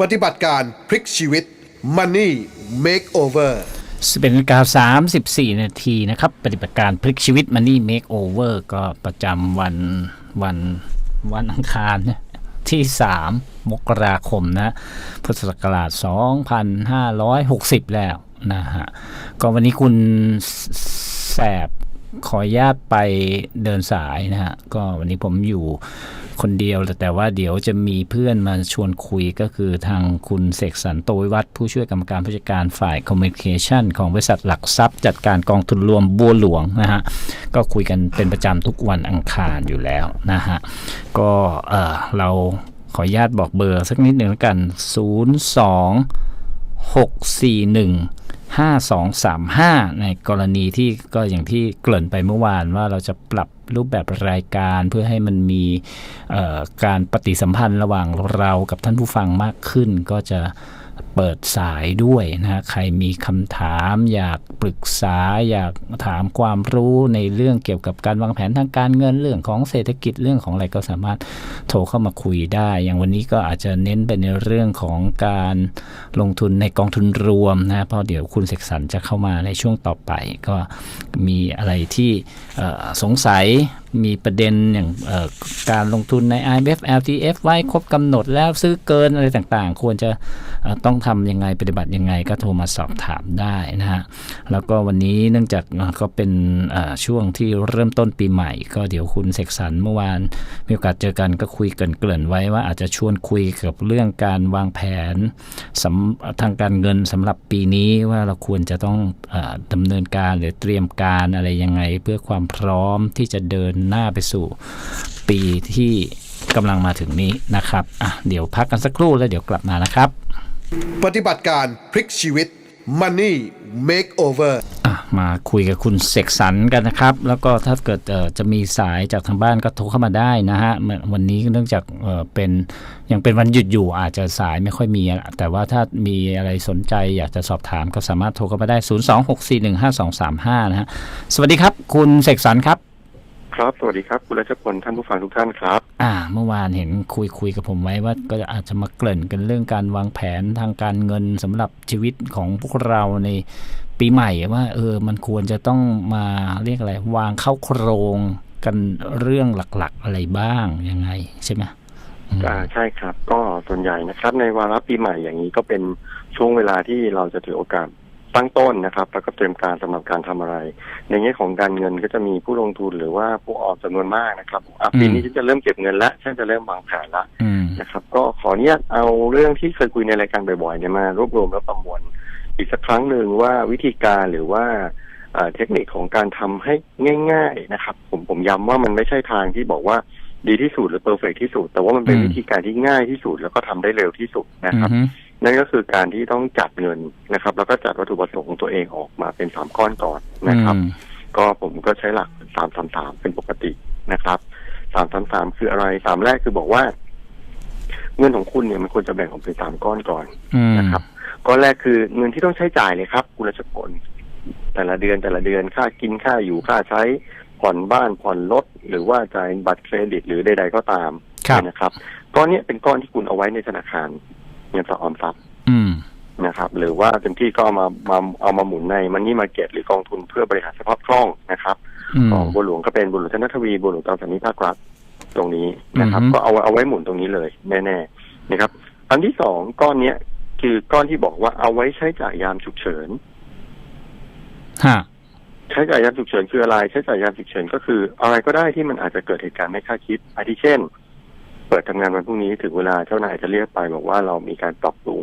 ปฏิบัติการพลิกชีวิต Money Makeover 11นาฬิกา34 นาทีนะครับ ปฏิบัติการพลิกชีวิต Money Makeover ก็ประจำวันวันวันอังคารที่ 3 มกราคมนะ พุทธศักราช 2560 แล้วนะฮะ ก็วันนี้คุณแสบ ขออนุญาตไปเดินสายนะฮะ ก็วันนี้ผมอยู่คนเดียวแต่แต่ว่าเดี๋ยวจะมีเพื่อนมาชวนคุยก็คือทางคุณเสกสรรโตวิวัฒน์ผู้ช่วยกรรมการผู้จัดการฝ่ายคอมมิวนิเคชันของบริษัทหลักทรัพย์จัดการกองทุนรวมบัวหลวงนะฮะ ก็คุยกันเป็นประจำทุกวันอังคารอยู่แล้วนะฮะ ก็เออเราขออนุญาตบอกเบอร์สักนิดหนึ่งแล้วกัน 02 641 5235 ในกรณีที่ก็อย่างที่เกริ่นไปเมื่อวานว่าเราจะปรับรูปแบบรายการเพื่อให้มันมีการปฏิสัมพันธ์ระหว่างเรากับท่านผู้ฟังมากขึ้นก็จะ เปิดสายด้วยนะใครมีคำถาม อยากปรึกษา อยากถามความรู้ในเรื่องเกี่ยวกับการวางแผนทางการเงินเรื่องของเศรษฐกิจเรื่องของอะไรก็สามารถโทรเข้ามาคุยได้ อย่างวันนี้ก็อาจจะเน้นไปในเรื่องของการลงทุนในกองทุนรวมนะเพราะเดี๋ยวคุณเสกสรรจะเข้ามาในช่วงต่อไป ก็มีอะไรที่สงสัยมีประเด็นอย่างการลงทุนใน IMF LTF ไว้ครบกำหนดแล้วซื้อเกินอะไรต่างๆ ควรจะต้องทำยังไงปฏิบัติยังไงก็โทรมาสอบถามได้นะฮะ แล้วก็วันนี้เนื่องจากก็เป็นช่วงที่เริ่มต้นปีใหม่ ก็เดี๋ยวคุณเสกสรรเมื่อวาน มีโอกาสเจอกันก็คุยเกริ่นๆไว้ว่าอาจจะชวนคุยกับเรื่องการวางแผนทางการเงินสำหรับปีนี้ว่าเราควรจะต้องอดำเนินการหรือเตรียมการอะไรยังไง เพื่อความพร้อมที่จะเดินหน้าไปสู่ปีที่กำลังมาถึงนี้นะครับอะเดี๋ยวพักกันสักครู่แล้วเดี๋ยวกลับมานะครับ ปฏิบัติการพลิกชีวิต Money Makeover อะมาคุยกับคุณเสกสรรกันนะครับ แล้วก็ถ้าเกิดเอ่อจะมีสายจากทางบ้านก็โทรเข้ามาได้นะฮะเมื่อวันนี้เนื่องจากเอ่อเป็นยังเป็นวันหยุดอยู่อาจจะสายไม่ค่อยมีอะแต่ว่าถ้ามีอะไรสนใจอยากจะสอบถามก็สามารถโทรเข้ามาได้ 026415235 นะฮะสวัสดีครับ คุณเสกสรรครับ ครับ สวัสดีครับคุณรัชพลท่านผู้ฟังทุกท่านครับ อ่า เมื่อวานเห็นคุยคุยกับผมไว้ว่าก็อาจจะมาเกริ่นกันเรื่องการวางแผนทางการเงินสำหรับชีวิตของพวกเราในปีใหม่ว่า เออ มันควรจะต้องมาเรียกอะไร วางเข้าโครงกันเรื่องหลักๆอะไรบ้างยังไงใช่ไหมอืมอ่าใช่ครับ ก็ส่วนใหญ่นะครับ ในวาระปีใหม่อย่างนี้ก็เป็นช่วงเวลาที่เราจะถือโอกาส ตั้งต้นนะครับ แล้วก็เตรียมการสำหรับการทำอะไร ในแง่ของการเงินก็จะมีผู้ลงทุนหรือว่าผู้ออมจำนวนมากนะครับอะปีนี้ฉันจะเริ่มเก็บเงินละฉันจะเริ่มวางแผนละอืมนะครับ ก็ขออนุญาตเอาเรื่องที่เคยคุยในรายการบ่อยๆเนี่ยมารวบรวมแล้วประมวลอีกสักครั้งหนึ่งว่าวิธีการหรือว่าเอ่อเทคนิคของการทำให้ง่าย ๆนะครับ ผมผมย้ำว่ามันไม่ใช่ทางที่บอกว่าดีที่สุดหรือเพอร์เฟกที่สุด แต่ว่ามันเป็นอืมวิธีการที่ง่ายที่สุดแล้วก็ทำได้เร็วที่สุดนะครับอืม นั่นก็คือการที่ต้องจัดเงินนะครับ แล้วก็จัดวัตถุประสงค์ของตัวเองออกมาเป็นสามก้อนก่อนนะครับอืมก็ผมก็ใช้หลักสามสามสามเป็นปกตินะครับสามสามสามคืออะไรสามแรกคือบอกว่า เงินของคุณเนี่ยมันควรจะแบ่งออกเป็นสามก้อนก่อนอืมนะครับก้อนแรกคือเงินที่ต้องใช้จ่ายเลยครับคุณรัชพลแต่ละเดือนแต่ละเดือนค่ากินค่าอยู่ค่าใช้ผ่อนบ้านผ่อนรถหรือว่าจ่ายบัตรเครดิตหรือใด ๆ ก็ตามครับนะครับก้อนเนี้ยเป็นก้อนที่คุณเอาไว้ในธนาคาร เงินฝากออมทรัพย์อืมนะครับ หรือว่าเต็มที่ก็เอามามาเอามาหมุนในมันนี่มาเก็ตหรือกองทุนเพื่อบริหารสภาพคล่องนะครับอืมของบัวหลวงก็เป็นบัวหลวงธนทวีบัวหลวงตราสารหนี้ภาครัฐตรงนี้นะครับอือฮึก็เอาเอาไว้หมุนตรงนี้เลยแน่ๆนะครับ อันที่สองก้อนเนี้ยคือก้อนที่บอกว่าเอาไว้ใช้จ่ายยามฉุกเฉินฮะใช้จ่ายยามฉุกเฉินคืออะไร ใช้จ่ายยามฉุกเฉินก็คือ อะไรก็ได้ที่มันอาจจะเกิดเหตุการณ์ไม่คาดคิดอาทิเช่น เปิดทำงานวันพรุ่งนี้ถึงเวลาเจ้านายจะเรียกไปบอกว่าเรามีการปรับปรุง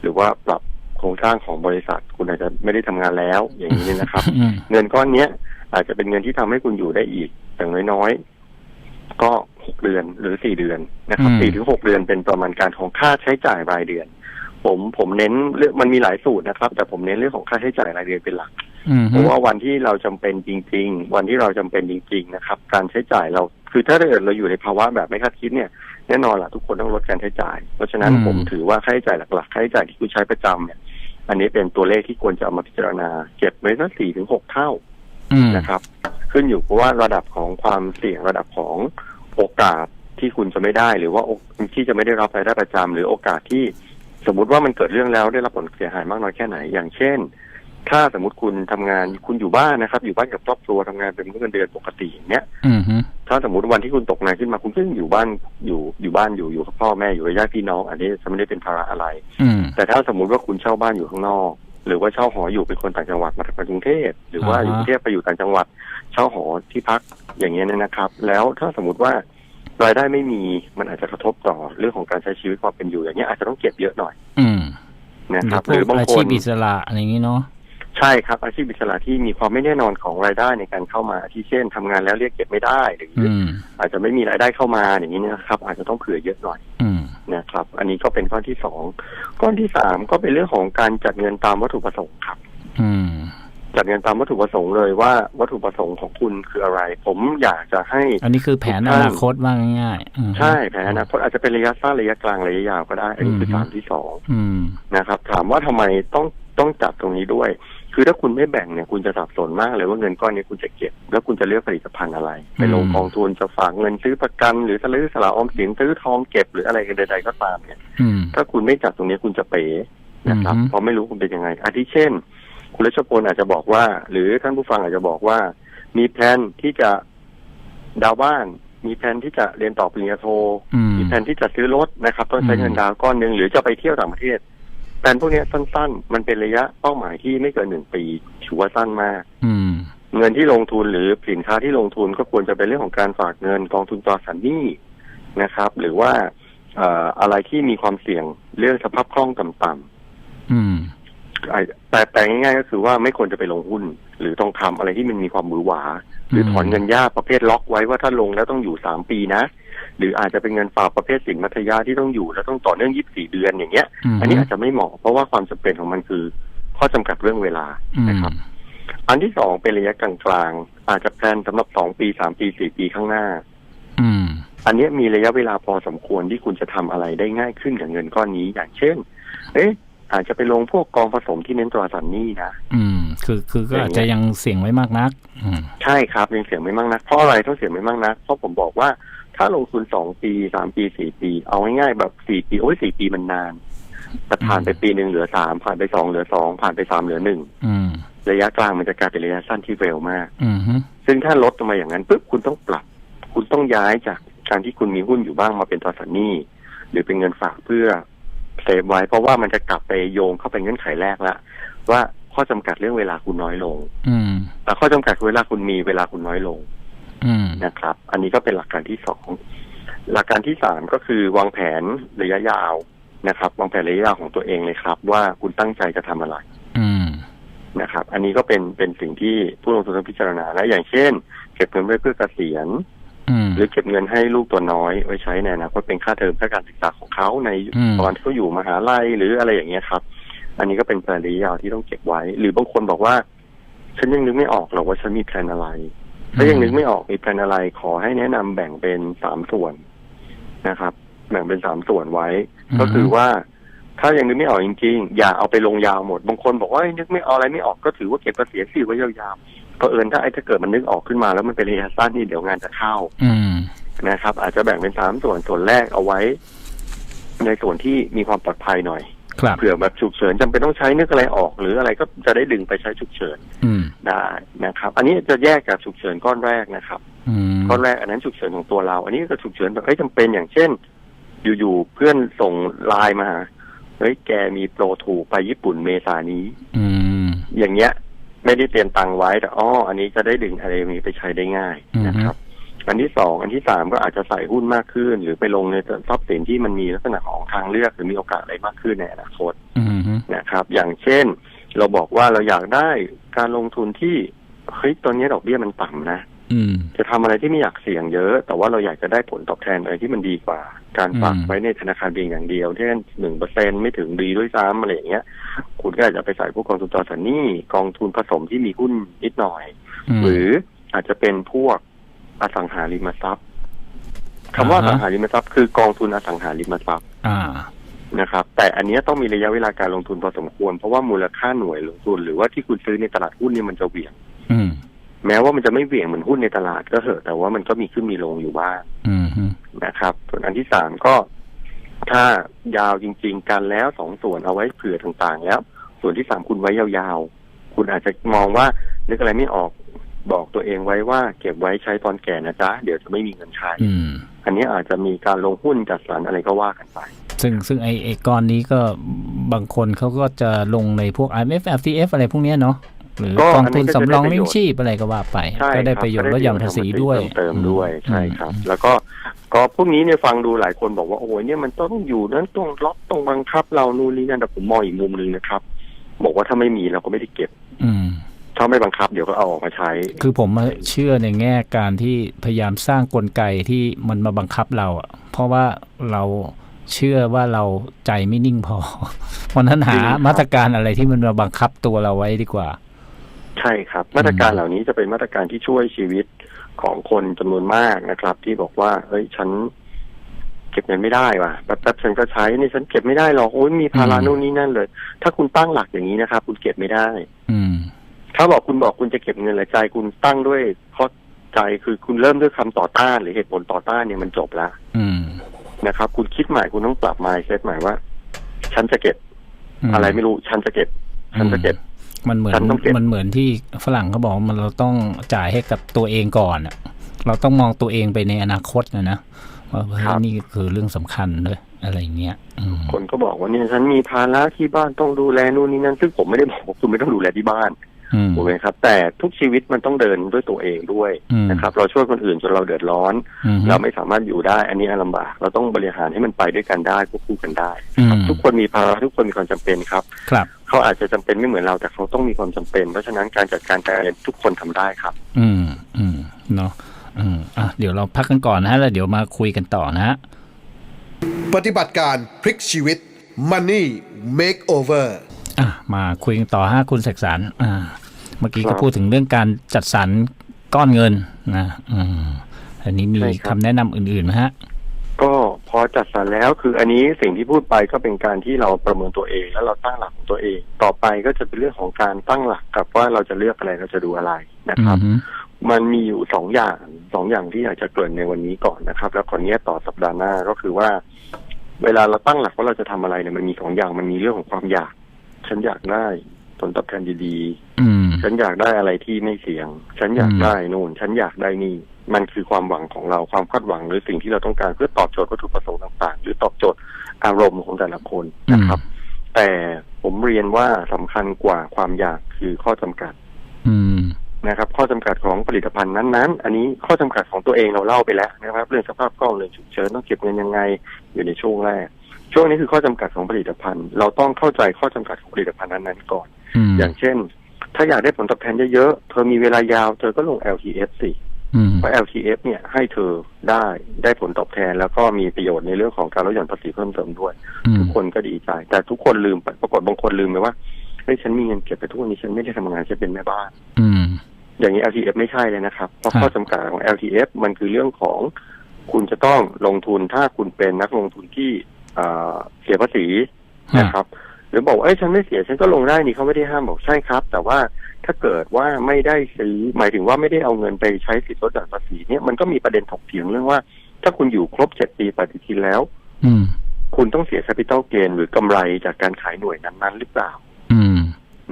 หรือว่าปรับโครงสร้างของบริษัท คุณอาจจะไม่ได้ทำงานแล้ว อย่างนี้เนี่ยนะครับอืมเงินก้อนเนี้ย อาจจะเป็นเงินที่ทำให้คุณอยู่ได้อีกอย่างน้อยๆก็หกเดือนหรือสี่เดือนนะครับอืมสี่ถึงหกเดือนเป็นประมาณการของค่าใช้จ่ายรายเดือน ผมผมเน้นเรื่องมันมีหลายสูตรนะครับ แต่ผมเน้นเรื่องของค่าใช้จ่ายรายเดือนเป็นหลักอืมเพราะว่าวันที่เราจำเป็นจริง ๆ วันที่เราจำเป็นจริง ๆ นะครับ การใช้จ่ายเราคือถ้าเกิดเราอยู่ในภาวะแบบไม่คาดคิดเนี่ย แน่นอนล่ะทุกคนต้องลดการใช้จ่าย เพราะฉะนั้นผมถือว่าค่าใช้จ่ายหลักๆค่าใช้จ่ายที่คุณใช้ประจำเนี่ย อันนี้เป็นตัวเลขที่ควรจะเอามาพิจารณาเก็บไว้สักสี่ถึงหกเท่าอืมนะครับ ขึ้นอยู่กับว่าระดับของความเสี่ยงระดับของโอกาสที่คุณจะไม่ได้ หรือว่าโอที่จะไม่ได้รับรายได้ประจำหรือโอกาสที่สมมุติว่ามันเกิดเรื่องแล้วได้รับผลเสียหายมากน้อยแค่ไหน อย่างเช่น ถ้าสมมติคุณทำงานคุณอยู่บ้านนะครับ อยู่บ้านกับครอบครัวทำงานเป็นเงินเดือนปกติอย่างเนี้ยอืมฮึถ้าสมมติวันที่คุณตกงานขึ้นมาคุณก็ยังอยู่บ้านอยู่อยู่บ้านอยู่อยู่กับพ่อแม่อยู่กับญาติพี่น้อง อันนี้จะไม่ได้เป็นภาระอะไรอืมแต่ถ้าสมมุติว่าคุณเช่าบ้านอยู่ข้างนอก หรือว่าเช่าหออยู่เป็นคนต่างจังหวัดมาจากกรุงเทพหรือว่าอ่าฮะอยู่กรุงเทพไปอยู่ต่างจังหวัด เช่าหอที่พักอย่างเงี้ยเนี่ยนะครับ แล้วถ้าสมมติว่ารายได้ไม่มีมันอาจจะกระทบต่อเรื่องของการใช้ชีวิตความเป็นอยู่อย่างเงี้ยอาจจะต้องเก็บเยอะหน่อย อืมนะครับหรืหรือพวกบางอาคชีนพอิสระอะไรอย่างนี้เนาะ ใช่ครับอาชีพอิสระที่มีความไม่แน่นอนของรายได้ในการเข้ามาที่เช่นทำงานแล้วเรียกเก็บไม่ได้หรือออืมอาจจะไม่มีรายได้เข้ามาอย่างนี้นะครับ อาจจะต้องเผื่อเยอะหน่อยอืมนะครับ อันนี้ก็เป็นข้อที่สองข้อที่สามก็เป็นเรื่องของการจัดเงินตามวัตถุประสงค์ครับ อืมจัดเงินตามวัตถุประสงค์เลยว่าวัตถุประสงค์ของคุณคืออะไร ผมอยากจะให้ อันนี้คือแผนทุกอท่านนาคตว่าง่ายๆอืมใช่แผนอนาคตอาจจะเป็นระยะสั้นระยะกลางระยะยาวก็ได้ อันนี้คือมสามที่สองอืมนะครับ ถามว่าทำไมต้องต้องจัดตรงนี้ด้วย คือถ้าคุณไม่แบ่งเนี่ยคุณจะสับสนมากเลยว่าเงินก้อนนี้คุณจะเก็บ แล้วคุณจะเลือกผลิตภัณฑ์อะไร ไปลงอืมกองทุนจะฝากเงินซื้อประกัน หรือจะซื้อสละออมสินซื้อทองเก็บหรืออะไรกันใดๆก็ตามเนี่ยอืมถ้าคุณไม่จัดตรงนี้คุณจะเป๋นะครับอือฮึเพราะไม่รู้คุณเป็นยังไงอาทิเช่น คุณรัชพลอาจจะบอกว่า หรือท่านผู้ฟังอาจจะบอกว่า มีแผนที่จะดาวน์บ้าน มีแผนที่จะเรียนต่อปริญญาโทอืมมีแผนที่จะซื้อรถนะครับ ต้องใช้อืมเงินดาวน์ก้อนหนึ่งหรือจะไปเที่ยวต่างประเทศ แผนพวกเนี้ยสั้นๆ มันเป็นระยะเป้าหมายที่ไม่เกินหนึ่งปีถือว่าสั้นมาก อืม เงินที่ลงทุนหรือสินค้าที่ลงทุนก็ควรจะเป็นเรื่องของการฝากเงินกองทุนตราสารหนี้นะครับ หรือว่าเอ่ออะไรที่มีความเสี่ยงเรื่องสภาพคล่องต่ำๆอืมไอ้แต่แต่ง่ายๆก็คือว่าไม่ควรจะไปลงหุ้น หรือต้องทำอะไรที่มันมีความหวือหวา หรือถอนเงินยากประเภทล็อกไว้ว่าถ้าลงแล้วต้องอยู่สามปีนะ หรืออาจจะเป็นเงินฝากประเภทสินมัธยาที่ต้องอยู่ แล้วต้องต่อเนื่องยี่สิบสี่เดือนอย่างเงี้ยอืมอันนี้อาจจะไม่เหมาะเพราะว่าความจำเป็นของมันคือ ข้อจำกัดเรื่องเวลาอืมนะครับ อันที่สองเป็นระยะกลางๆอาจจะแพลนสำหรับสองปีสามปีสี่ปีข้างหน้า อืมอันเนี้ยมีระยะเวลาพอสมควรที่คุณจะทำอะไรได้ง่ายขึ้นกับเงินก้อนนี้อย่างเช่น เอ๊ะอาจจะไปลงพวกกองผสมที่เน้นตราสารหนี้นะ อืม คือคือก็อาจจะยังเสี่ยงไว้มากนักอืมใช่ครับยังเสียงไม่มากนัก เพราะอะไรต้องเสียงไม่มากนัก เพราะผมบอกว่า ถ้าลงทุนสองปีสามปีสี่ปี เอาง่ายๆแบบสี่ปีโอ้ยสี่ปีมันนานแต่ผ่านไปปีหนึ่งเหลือสามผ่านไปสองเหลือสองผ่านไปสามเหลือหนึ่งอืมระยะกลางมันจะกลายเป็นระยะสั้นที่เร็วมากอืมฮึซึ่งถ้าลดลงมาอย่างนั้นปุ๊บคุณต้องปรับ คุณต้องย้ายจากการที่คุณมีหุ้นอยู่บ้างมาเป็นตราสารหนี้หรือเป็นเงินฝากเพื่อเซฟไว้ เพราะว่ามันจะกลับไปโยงเข้าไปเงื่อนไขแรกละว่าข้อจำกัดเรื่องเวลาคุณน้อยลง อืมแต่ข้อจำกัดเวลาคุณมีเวลาคุณน้อยลงอืม นะครับ อันนี้ก็เป็นหลักการที่สอง หลักการที่สามก็คือวางแผนระยะยาวนะครับ วางแผนระยะยาวของตัวเองเลยครับ ว่าคุณตั้งใจจะทำอะไรอืมนะครับ อันนี้ก็เป็นเป็นสิ่งที่ผู้ลงทุนต้องพิจารณาและอย่างเช่น เก็บเงินไว้เพื่อเกษียณอืมหรือเก็บเงินให้ลูกตัวน้อยไว้ใช้ในอนาคตเป็นค่าเทอมเพื่อการศึกษาของเขาในอืมตอนที่เขาอยู่มหาลัยหรืออะไรอย่างเงี้ยครับ อันนี้ก็เป็นแผนระยะยาวที่ต้องเก็บไว้ หรือบางคนบอกว่า ฉันยังนึกไม่ออกหรอกว่าฉันมีแผนอะไร ถ้ายังนึกไม่ออกมีแผนอะไรขอให้แนะนำแบ่งเป็นสามส่วนนะครับ แบ่งเป็นสามส่วนไว้อืมก็คือว่า ถ้ายังนึกไม่ออกจริงๆ อย่าเอาไปลงยาวหมด บางคนบอกว่าเอ้ยนึกไม่ออกอะไรไม่ออกก็ถือว่าเก็บเกษียณสิไว้ยาวๆเพราะเอิญถ้าไอ้ถ้าเกิดมันนึกออกขึ้นมา แล้วมันเป็นระยะสั้นนี่เดี๋ยวงานจะเข้าอืมนะครับ อาจจะแบ่งเป็นสามส่วนส่วนแรกเอาไว้ ในส่วนที่มีความปลอดภัยหน่อยครับ เผื่อแบบฉุกเฉินจำเป็นต้องใช้นึกอะไรออก หรืออะไรก็จะได้ดึงไปใช้ฉุกเฉินอืมได้นะครับ อันนี้จะแยกจากฉุกเฉินก้อนแรกนะครับอืมก้อนแรกอันนั้นฉุกเฉินของตัวเรา อันนี้ก็ฉุกเฉินแบบเฮ้ยจำเป็นอย่างเช่น อยู่ๆเพื่อนส่งไลน์มาหาเฮ้ยแกมีโปรถูกไปญี่ปุ่นเมษานี้อืมอย่างเงี้ย ไม่ได้เตรียมตังค์ไว้แต่อ้ออันนี้จะได้ดึงอะไรนี้ไปใช้ได้ง่ายนะครับ อันที่สองอันที่สามก็อาจจะใส่หุ้นมากขึ้น หรือไปลงในทรัพย์สินที่มันมีลักษณะของทางเลือกหรือมีโอกาสอะไรมากขึ้นในอนาคตอืมฮึนะครับ อย่างเช่น เราบอกว่าเราอยากได้การลงทุนที่เฮ้ยตอนนี้ดอกเบี้ยมันต่ำนะอืมจะทำอะไรที่ไม่อยากเสี่ยงเยอะ แต่ว่าเราอยากจะได้ผลตอบแทนอะไรที่มันดีกว่า การฝากอืมไว้ในธนาคารเพียงอย่างเดียวเช่นหนึ่งเปอร์เซ็นไม่ถึงดีด้วยซ้ำอะไรอย่างเงี้ย คุณก็อาจจะไปใส่พวกกองทุนตราสารหนี้กองทุนผสมที่มีหุ้นนิดหน่อยมหรืออาจจะเป็นพวก อสังหาริมทรัพย์คำว่าออ่าฮะสังหาริมทรัพย์คือกองทุนอสังหาริมทรัพย์อ่านะครับ แต่อันเนี้ยต้องมีระยะเวลาการลงทุนพอสมควร เพราะว่ามูลค่าหน่วยลงทุน หรือว่าที่คุณซื้อในตลาดหุ้นเนี่ยมันจะเหวี่ยงอืมแม้ว่ามันจะไม่เหวี่ยงเหมือนหุ้นในตลาดก็เถอะ แต่ว่ามันก็มีขึ้นมีลงอยู่บ้างอืมฮึนะครับ ส่วนอันที่สามก็ถ้ายาวจริง ๆ กันแล้วสองส่วนเอาไว้เผื่อต่างๆ แล้ว ส่วนที่สามคุณไว้ยาวๆ คุณอาจจะมองว่านึกอะไรไม่ออก บอกตัวเองไว้ว่าเก็บไว้ใช้ตอนแก่นะจ๊ะ เดี๋ยวจะไม่มีเงินใช้อืมอันนี้อาจจะมีการลงหุ้นจัดสรรอะไรก็ว่ากันไป ซึ่งซึ่งไอไอก้อนนี้ก็บางคนเขาก็จะลงในพวก IMF FTF อะไรพวกเนี้ยเนาะหรือก็กองอันนี้ทุนก็จะสำรองได้ประโยชน์เลี้ยงชีพอะไรก็ว่าไปใช่ก็ได้คบประโยชน์ก็ลดหย่อนภาษีด้วยเติมด้วยอืมใช่ครับอืมแล้วก็ก็พวกนี้เนี่ยฟังดูหลายคนบอกว่าโอ้โหเนี่ยมันต้องอยู่นั้นต้องล็อกต้องบังคับ เรานู่นนี่นั่นแต่ผมมองอีกมุมหนึ่งนะครับ บอกว่าถ้าไม่มีเราก็ไม่ได้เก็บ อืม ถ้าไม่บังคับเดี๋ยวก็เอาออกมาใช้ คือผมเชื่อในแง่การที่พยายามสร้างกลไกที่มันมาบังคับเราอะเพราะว่าเราเชื่อว่าเราใจไม่นิ่งพอ เพราะฉะนั้นหาจริงครับมาตรการอะไรที่มันมาบังคับตัวเราไว้ดีกว่า ใช่ครับ มาตรการเหล่านี้จะเป็นมาตรการที่ช่วยชีวิตของคนจำนวนมากนะครับ ที่บอกว่าเฮ้ยฉันเก็บเงินไม่ได้ว่ะแป๊บๆฉันก็ใช้นี่ฉันเก็บไม่ได้หรอกโอ้ยมีภาระอืมนู่นนี่นั่นเลย ถ้าคุณตั้งหลักอย่างนี้นะครับคุณเก็บไม่ได้ อืม ถ้าบอกคุณบอกคุณจะเก็บเงินหรือใจคุณตั้งด้วยข้อใจคือคุณเริ่มด้วยคำต่อต้าน หรือเหตุผลต่อต้านเนี่ยมันจบแล้วอืมนะครับ คุณคิดใหม่คุณต้องปรับ mindset ใหม่ว่า ฉันจะเก็บมอะไรไม่รู้ฉันจะเก็บ ฉันจะเก็บ มันเหมือนฉันต้องเก็บมันเหมือนที่ฝรั่งเขาบอกว่ามันเราต้องจ่ายให้กับตัวเองก่อนอะเราต้องมองตัวเองไปในอนาคตนะนะว่าเฮ้ยนี่คือเรื่องสำคัญเลยอะไรอย่างเงี้ยอืมคนก็บอกว่าเนี่ยฉันมีภาระที่บ้านต้องดูแลนู่นนี่นั่นซึ่งผมไม่ได้บอกว่าคุณไม่ต้องดูแลที่บ้านอืม ถูกไหมครับ แต่ทุกชีวิตมันต้องเดินด้วยตัวเองด้วยอืมนะครับ เราช่วยคนอื่นจนเราเดือดร้อนอืมเราไม่สามารถอยู่ได้ อันนี้ลำบาก เราต้องบริหารให้มันไปด้วยกันได้ควบคู่กันได้อืมทุกคนมีภาระทุกคนมีความจำเป็นครับครับเขาอาจจะจำเป็นไม่เหมือนเราแต่เขาต้องมีความจำเป็น เพราะฉะนั้นการจัดการการเงินทุกคนทำได้ครับ อืมอืมเนาะอืมอะเดี๋ยวเราพักกันก่อนนะฮะแล้วเดี๋ยวมาคุยกันต่อนะฮะปฏิบัติการพลิกชีวิต Money Makeover อะมาคุยกันต่อฮะคุณเสกสรรอ่า เมื่อกี้ครัก็บพูดถึงเรื่องการจัดสรรก้อนเงินนะอืมอันนี้มีใช่ครับคำแนะนำอื่นๆไหมฮะ ก็พอจัดสรรแล้วคืออันนี้สิ่งที่พูดไปก็เป็นการที่เราประเมินตัวเอง แล้วเราตั้งหลักของตัวเอง ต่อไปก็จะเป็นเรื่องของการตั้งหลักกับว่าเราจะเลือกอะไรเราจะดูอะไรนะครับอืมมันมีอยู่สองอย่างสองอย่างที่อยากจะเกริ่นในวันนี้ก่อนนะครับ แล้วคนนี้ต่อสัปดาห์หน้าก็คือว่า เวลาเราตั้งหลักว่าเราจะทำอะไรเนี่ยมันมีสองอย่างมันมีเรื่องของความอยาก ฉันอยากได้ผลตอบแทนดีอืมๆฉันอยากได้อะไรที่ไม่เสี่ยง ฉันอยากอืมได้นู่น ฉันอยากได้นี่ มันคือความหวังของเราความคาดหวังหรือสิ่งที่เราต้องการเพื่อตอบโจทย์วัตถุประสงค์ต่างๆ หรือตอบโจทย์อารมณ์ของแต่ละคนนะครับ แต่ผมเรียนว่าสำคัญกว่าความอยากคือข้อจำกัด อืมนะครับ ข้อจำกัดของผลิตภัณฑ์นั้นๆ อันนี้ข้อจำกัดของตัวเองเราเล่าไปแล้วนะครับ เรื่องสภาพคล่องเรื่องฉุกเฉินต้องเก็บเงินยังไงอยู่ในช่วงแรก ช่วงนี้คือข้อจำกัดของผลิตภัณฑ์ เราต้องเข้าใจข้อจำกัดของผลิตภัณฑ์นั้นๆก่อนอืมอย่างเช่น ถ้าอยากได้ผลตอบแทนเยอะๆ เธอมีเวลายาว เธอก็ลง LTF สิอืมเพราะ LTF เนี่ยให้เธอได้ได้ผลตอบแทน แล้วก็มีประโยชน์ในเรื่องของการลดหย่อนภาษีเพิ่มเติมด้วยอืมทุกคนก็ดีใจ แต่ทุกคนลืมไปปรากฏบางคนลืมไปว่าเฮ้ยฉันมีเงินเก็บไปทุกวันนี้ฉันไม่ได้ทำงานฉันเป็นแม่บ้านอืมอย่างนี้ LTF ไม่ใช่เลยนะครับ เพราะครับข้อจำกัดของ LTF มันคือเรื่องของคุณจะต้องลงทุนถ้าคุณเป็นนักลงทุนที่ เอ่อเสียภาษีนะครับ หรือบอกว่าเอ้ยฉันไม่เสียฉันก็ลงได้นี่เขาไม่ได้ห้ามบอกใช่ครับ แต่ว่าถ้าเกิดว่าไม่ได้ซื้อหมายถึงว่าไม่ได้เอาเงินไปใช้สิทธิลดหย่อนภาษีเนี่ยมันก็มีประเด็นถกเถียงเรื่องว่า ถ้าคุณอยู่ครบเจ็ดปีปฏิทินแล้ว อืมคุณต้องเสีย capital gain หรือกำไรจากการขายหน่วยนั้นๆหรือเปล่า อืม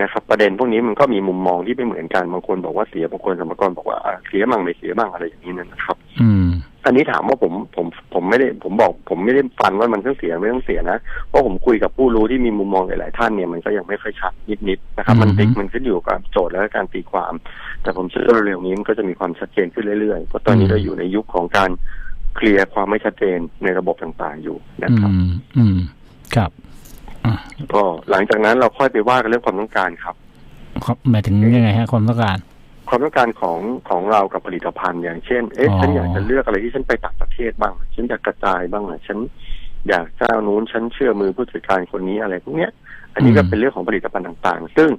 นะครับ ประเด็นพวกนี้มันก็มีมุมมองที่ไม่เหมือนกันบางคนบอกว่าเสียบางคนสมกรบอกว่าอะเสียบ้างไม่เสียบ้างอะไรอย่างนี้นะครับ อืม อันนี้ถามว่าผมผมผมไม่ได้ผมบอก ผมไม่ได้ฟันว่ามันต้องเสียไม่ต้องเสียนะเพราะผมคุยกับผู้รู้ที่มีมุมมองหลายๆท่านเนี่ยมันก็ยังไม่ค่อยชัดนิดๆนะครับ มันติดอือฮึมันขึ้นอยู่กับโจทย์และการตีความ แต่ผมเชื่อว่าเร็วๆนี้มันก็จะมีความชัดเจนขึ้นเรื่อยๆเพราะตอนนี้เราอยู่ในยุคของการเคลียร์ความไม่ชัดเจนในระบบต่างๆอยู่นะอืครับมอืมครับอะก็หลังจากนั้นเราค่อยไปว่ากันเรื่องความต้องการครับหมายถึงยังไงฮะความต้องการ ความต้องการของของเรากับผลิตภัณฑ์ อย่างเช่น เอ๊ะอ๋อฉันอยากจะเลือกอะไรที่ฉันไปต่างประเทศบ้าง ฉันอยากกระจายบ้างอะฉันอยากเจ้านู้นฉันเชื่อมือผู้จัดการคนนี้อะไรพวกเนี้ย อันนี้ก็เป็นเรื่องของผลิตภัณฑ์ต่างๆ ซึ่ง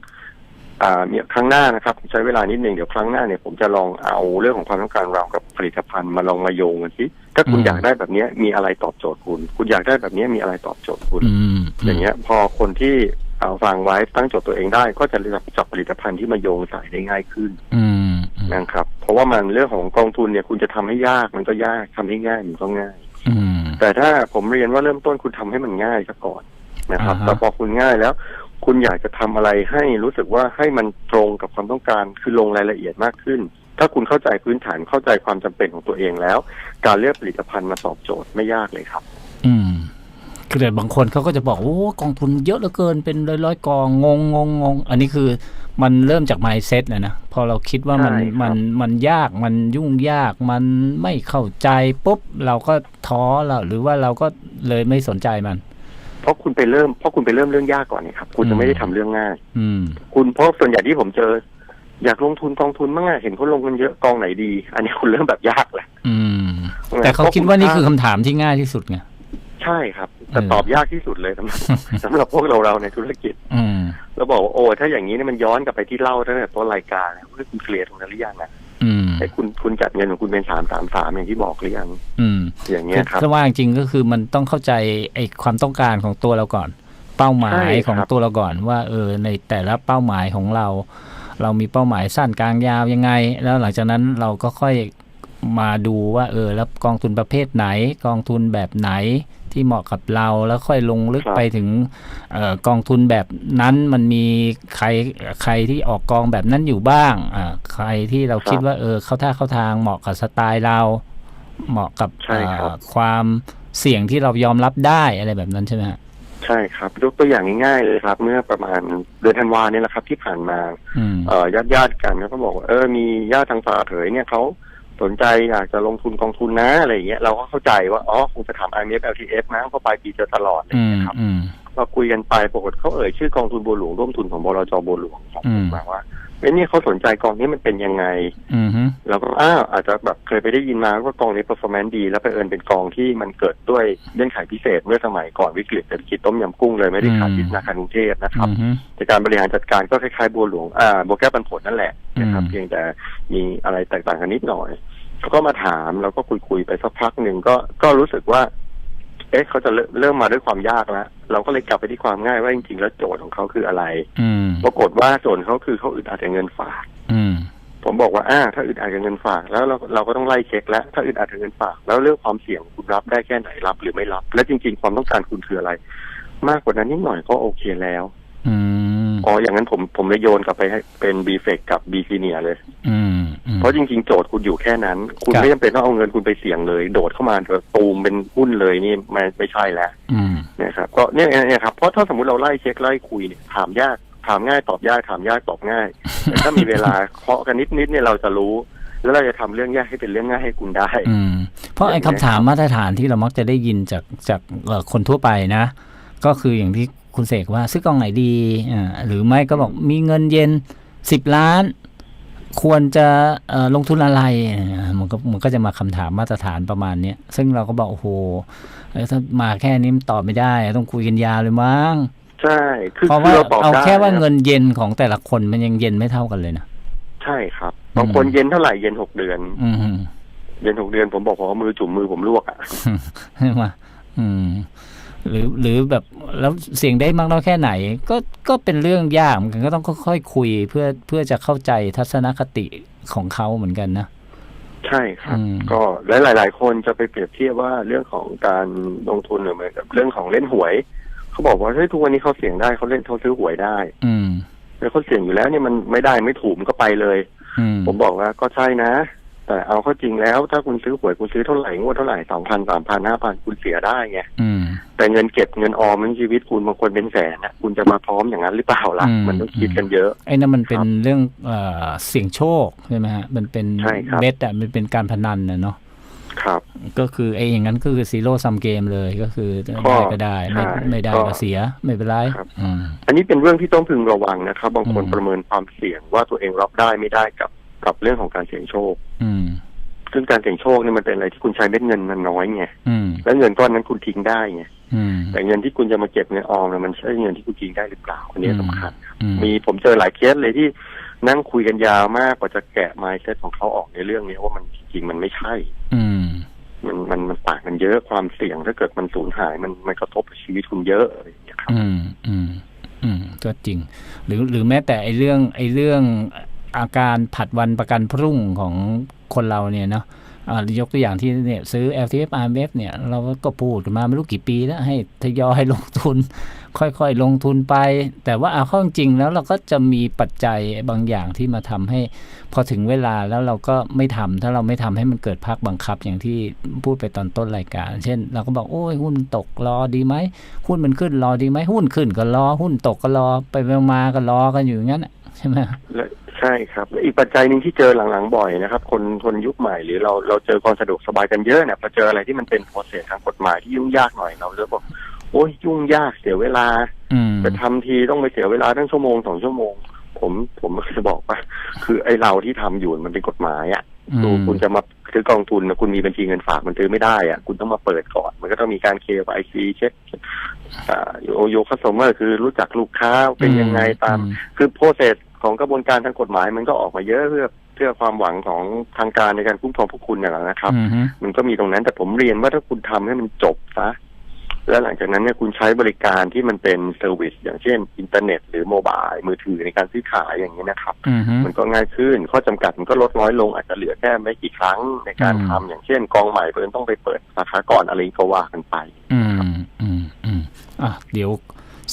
อ่าเนี่ยครั้งหน้านะครับใช้เวลานิดนึงเดี๋ยวครั้งหน้าเนี่ยผมจะลองเอาเรื่องของความต้องการเรากับผลิตภัณฑ์มาลองมาโยงกันสิถ้าคุณอืมอยากได้แบบเนี้ยมีอะไรตอบโจทย์คุณ คุณอยากได้แบบเนี้ยมีอะไรตอบโจทย์คุณอืมอย่างเงี้ย พอคนที่เอา ฟังไว้ตั้งโจทย์ตัวเองได้ ก็จะเลือกจับผลิตภัณฑ์ที่มาโยงใส่ได้ง่ายขึ้นอืมอืมนะครับ เพราะว่ามันเรื่องของกองทุนเนี่ย คุณจะทำให้ยากมันก็ยากทำให้ง่ายมันก็ง่ายอืมแต่ถ้าผมเรียนว่าเริ่มต้นคุณทำให้มันง่ายซะก่อนนะครับอ่าฮะแต่พอคุณง่ายแล้ว คุณอยากจะทำอะไรให้รู้สึกว่าให้มันตรงกับความต้องการคือลงรายละเอียดมากขึ้น ถ้าคุณเข้าใจพื้นฐานเข้าใจความจำเป็นของตัวเองแล้ว การเลือกผลิตภัณฑ์มาตอบโจทย์ไม่ยากเลยครับอืม คือแต่บางคนเขาก็จะบอกโอ้กองทุนเยอะเหลือเกินเป็นร้อยร้อยๆกองงงงงงงอันนี้คือมันเริ่มจาก mindset นะนะพอเราคิดว่ามันใช่ครับมันมันยากมันยุ่งยากมันไม่เข้าใจปุ๊บเราก็ท้อแล้วหรือว่าเราก็เลยไม่สนใจมัน เพราะคุณไปเริ่มเพราะคุณไปเริ่มเรื่องยากก่อนเนี่ยครับ คุณอืจะมไม่ได้ทำเรื่องง่ายอืม คุณเพราะส่วนใหญ่ที่ผมเจอ อยากลงทุนกองทุนบ้างอะเห็นเขาลงกันเยอะกองไหนดี อันนี้คุณเริ่มแบบยากแหละอืม แต่เขาคิดว่านี่คือคำถามที่ง่ายที่สุดไงใช่ครับ แต่เออตอบยากที่สุดเลยสำหรับสำหรับพวกเราเราในธุรกิจอืมเราบอกว่าโอ้ถ้าอย่างนี้เนี่ยมันย้อนกลับไปที่เล่าตั้งแต่ต้นรายการแล้วเฮ้ยคุณเคลียร์ตรงนั้นหรือยังอะอืมไอ้คุณคุณจัดเงินของคุณเป็นสามสามสามอย่างที่บอกหรือยังอืมอย่างเงี้ยครับถ้าว่าจริงๆก็คือมันต้องเข้าใจไอ้ความต้องการของตัวเราก่อน เป้าหมายใช่ครับของตัวเราก่อนว่า เออในแต่ละเป้าหมายของเรา เรามีเป้าหมายสั้นกลางยาวยังไง แล้วหลังจากนั้นเราก็ค่อยมาดูว่า เออ แล้วกองทุนประเภทไหน กองทุนแบบไหน ที่เหมาะกับเราแล้วค่อยลงลึกครับไปถึงเอ่อกองทุนแบบนั้นมันมีใครใครที่ออกกองแบบนั้นอยู่บ้างอ่าใครที่เราคิดว่าเออเข้าท่าเข้าทางเหมาะกับสไตล์เราเหมาะกับใช่ครับเอ่อความเสี่ยงที่เรายอมรับได้อะไรแบบนั้นใช่ไหมฮะใช่ครับยกตัวอย่างง่ายๆเลยครับ เมื่อประมาณเดือนธันวาเนี่ยแหละครับ ที่ผ่านมาอืมเอ่อญาติญาติๆกันเขาก็บอกว่าเออมีญาติทางฝ่าเผยเนี่ยเขา สนใจอยากจะลงทุนกองทุนนะอะไรอย่างเงี้ยเราก็เข้าใจว่าอ๋อคงจะทำ IMF LTF นะเพราะปลายปีเจอตลอดอะไรออืย่างมเงี้ยครับอืมเราคุยกันไปปรากฏเขาเอ่ยชื่อกองทุนบัวหลวงร่วมทุนของบลจบัวหลวงของอืผมมมาว่า เอ้ยนี่เขาสนใจกองนี้มันเป็นยังไงอืมฮึเราก็อ้าวอาจจะแบบเคยไปได้ยินมาว่ากองนี้ performance ดี แล้วไปเอิญเป็นกองที่มันเกิดด้วยเงื่อนไขพิเศษเมื่อสมัยก่อนวิกฤตเศรษฐกิจต้มยำกุ้งเลยไม่ได้ขาดที่ธนาคารกรุงเทพนะครับอืมฮึแต่การบริหารจัดการก็คล้ายๆบัวหลวงอ่าบัวแก้วปันผลนั่นแหละนะครับอืมเพียงแต่มีอะไรแตกต่างกันนิดหน่อยเขาก็มาถามแล้วก็คุยๆไปสักพักหนึ่งก็ก็รู้สึกว่า เอ๊ะเขาจะเริ่มเริ่มมาด้วยความยากแล้วเราก็เลยกลับไปที่ความง่ายว่าจริงๆแล้วโจทย์ของเขาคืออะไรอืมปรากฏว่าโจทย์เขาคือเขาอึดอัดกับเงินฝากอืมผมบอกว่าอ่าถ้าอึดอัดกับเงินฝาก แล้วเราเราก็ต้องไล่เช็คแล้วถ้าอึดอัดกับเงินฝาก แล้วเรื่องความเสี่ยงคุณรับได้แค่ไหนรับหรือไม่รับ และจริง ๆ ความต้องการคุณคืออะไร มากกว่านั้นนิดหน่อยก็โอเคแล้ว อืม อ๋ออย่างนั้นผมผมเลยโยนกลับไปให้เป็นบีเฟกกับบีซีเนียเลย อืมอืมเพราะจริง ๆ โจทย์คุณอยู่แค่นั้น คุณครับไม่จำเป็นต้องเอาเงินคุณไปเสี่ยงเลย โดดเข้ามาแบบตูมเป็นหุ้นเลยนี่ไม่ไม่ใช่แล้วอืมนะครับก็เนี่ยเนี่ยครับเพราะถ้าสมมติเราไล่เช็คไล่คุยเนี่ยถามยากถามง่ายตอบยากถามยากตอบง่ายแต่ถ้ามีเวลาเคาะกันนิดนิดๆเนี่ยเราจะรู้ แล้วเราจะทำเรื่องยากให้เป็นเรื่องง่ายให้คุณได้ อืมเพราะไอ้คำถามมาตรฐานที่เรามักจะได้ยินจากจากเอ่อคนทั่วไปนะ ก็คืออย่างที่ คุณเสกว่าซื้อกองไหนดีอ่าหรือไม่ก็บอกมีเงินเย็นสิบล้าน ควรจะเอ่อลงทุนอะไรอ่ามันก็มันก็จะมาคำถามมาตรฐานประมาณเนี้ยซึ่งเราก็บอกโอ้โหเอ้ยถ้ามาแค่นี้มันตอบไม่ได้ ต้องคุยกันยาวเลยมั้งใช่คือเพราะคืว่าอเราตอบเอาได้แค่ว่านะเงินเย็นของแต่ละคนมันยังเย็นไม่เท่ากันเลยนะใช่ครับบางคนเย็นเท่าไหร่เย็นหกเดือน อืมเย็นหกเดือนผมบอกผมเอามือจุ่มมือผมลวกอะใช่ไหมอืม หรือหรือแบบแล้วเสียงได้มากน้อยแค่ไหน ก็ก็เป็นเรื่องยากเหมือนกันก็ต้องค่อยๆคุยเพื่อเพื่อจะเข้าใจทัศนคติของเขาเหมือนกันนะ ใช่ครับอืมก็หลายหลายๆคนจะไปเปรียบเทียบว่าเรื่องของการลงทุนหรือเหมือนกับเรื่องของเล่นหวย เขาบอกว่าเฮ้ยทุกวันนี้เขาเสี่ยงได้เขาเล่นเขาซื้อหวยได้ อืมแล้วเขาเสี่ยงอยู่แล้วเนี่ยมันไม่ได้ไม่ถูกมันก็ไปเลยอืมผมบอกว่าก็ใช่นะ แต่เอาเข้าจริงแล้ว ถ้าคุณซื้อหวยคุณซื้อเท่าไหร่งวดเท่าไหร่สองพันสามพันห้าพันคุณเสียได้ไงอืมแต่เงินเก็บเงินออมในชีวิตคุณบางคนเป็นแสนนะคุณจะมาพร้อมอย่างนั้นหรือเปล่าล่ะอืมมันต้องคิดกันเยอะ ไอ้นั่นมันเป็นครับเรื่องเอ่อเสี่ยงโชคใช่ไหมฮะมันเป็นใช่ครับเบ็ดอะมันเป็นการพนันนะเนาะครับ ก็คือไอ้อย่างนั้นก็คือซีโร่ซัมเกมเลยก็คือก็ได้ก็ได้ไม่ใช่ไม่ได้ก็ก็เสียไม่เป็นไรครับอืมอันนี้เป็นเรื่องที่ต้องพึงระวังนะครับบางคนอืมประเมินความเสี่ยงว่าตัวเองรับได้ไม่ได้กับ กับเรื่องของการเสี่ยงโชค อืม ซึ่งการเสี่ยงโชคเนี่ยมันเป็นอะไรที่คุณใช้เม็ดเงินมันน้อยไงอืมแล้วเงินก้อนนั้นคุณทิ้งได้ไงอืมแต่เงินที่คุณจะมาเก็บเงินออมเนี่ยมันใช่เงินที่คุณทิ้งได้หรือเปล่าอันนี้สำคัญอืมมีผมเจอหลายเคสเลยที่นั่งคุยกันยาวมากกว่าจะแกะ mindset ของเขาออกในเรื่องนี้ว่ามันจริงๆมันไม่ใช่ อืมมันมันมันต่างกันเยอะความเสี่ยงถ้าเกิดมันสูญหาย มันมันกระทบกับชีวิตคุณเยอะอะไรอย่างเงี้ยครับ อืมอืมอืมก็จริง หรือหรือแม้แต่ไอ้เรื่องไอ้เรื่อง อาการผัดวันประกันพรุ่งของคนเราเนี่ยเนาะยกตัวอย่างที่เนี่ยซื้อ LTF RMF เนี่ย เราก็พูดกันมาไม่รู้กี่ปีแล้ว ให้ทยอยลงทุน ค่อยๆ ลงทุนไป แต่ว่าเอาข้าจริงแล้วเราก็จะมีปัจจัยบางอย่างที่มาทำให้ พอถึงเวลาแล้วเราก็ไม่ทำถ้าเราไม่ทำให้มันเกิดภาคบังคับอย่างที่พูดไปตอนต้นรายการ เช่น เราก็บอกโอ้ยหุ้นตกรอดีไหมหุ้นมันขึ้นรอดีไหมหุ้นขึ้นก็รอหุ้นตกก็รอไปมาๆก็รอกันอยู่อย่างนั้นใช่ไหม ใช่ครับและอีกปัจจัยหนึ่งที่เจอหลังๆบ่อยนะครับ คนคนยุคใหม่หรือเราเราเจอความสะดวกสบายกันเยอะเนี่ยพอเจออะไรที่มันเป็นโปรเซสทางกฎหมายที่ยุ่งยากหน่อยเราเลือกบอกโอ้ยยุ่งยากเสียเวลาอืมไปทำทีต้องไปเสียเวลาตั้งชั่วโมงสองชั่วโมง ผมผมจะบอกว่า คือไอ้เราที่ทำอยู่มันเป็นกฎหมายอะอืมดูคุณจะมาซื้อกองทุนนะคุณมีบัญชีเงินฝากมันซื้อไม่ได้อะคุณต้องมาเปิดก่อน มันก็ต้องมีการเคไอซีเช็คอ่าโยโยคัสโตเมอร์คือรู้จักลูกค้าเป็นยังไงตามอืคือโปรเซส ของกระบวนการทางกฎหมายมันก็ออกมาเยอะเพื่อเพื่อความหวังของทางการในการคุ้มครองพวกคุณน่ะนะครับอืมฮึมันก็มีตรงนั้นแต่ผมเรียนว่าถ้าคุณทำให้มันจบซะแล้วหลังจากนั้นเนี่ยคุณใช้บริการที่มันเป็นเซอร์วิสอย่างเช่น อินเทอร์เน็ต หรือโมบายมือถือในการซื้อขายอย่างนี้ยนะครับอืมฮึมันก็ง่ายขึ้น ข้อจำกัดมันก็ลดน้อยลงอาจจะเหลือแค่ไม่กี่ครั้งในการอืมทำอย่างเช่น กองใหม่เพิ่นต้องไปเปิดสาขาก่อนอะไรก็ว่ากันไป อืมอืมอืมอะเดี๋ยว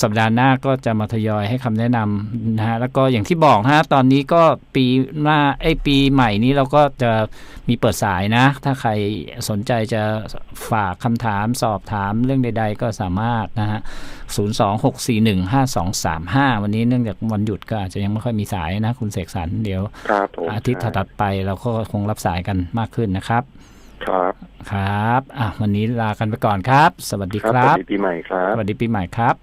สัปดาห์หน้าก็จะมาทยอยให้คำแนะนำนะฮะแล้วก็อย่างที่บอกฮะตอนนี้ก็ปีหน้าไอ้ยปีใหม่นี้เราก็จะมีเปิดสายนะ ถ้าใครสนใจจะฝากคำถามสอบถามเรื่องใด ๆ ก็สามารถนะฮะ026415235 วันนี้เนื่องจากวันหยุดก็อาจจะยังไม่ค่อยมีสายนะคุณเสกสรรเดี๋ยวครับผมอาทิตย์ถัดๆไปเราก็คงรับสายกันมากขึ้นนะครับครับ ครับ อะ วันนี้ลากันไปก่อนครับ สวัสดีครับคสรัวับสดีปีใหม่ครับ สวัสดีปีใหม่ครับ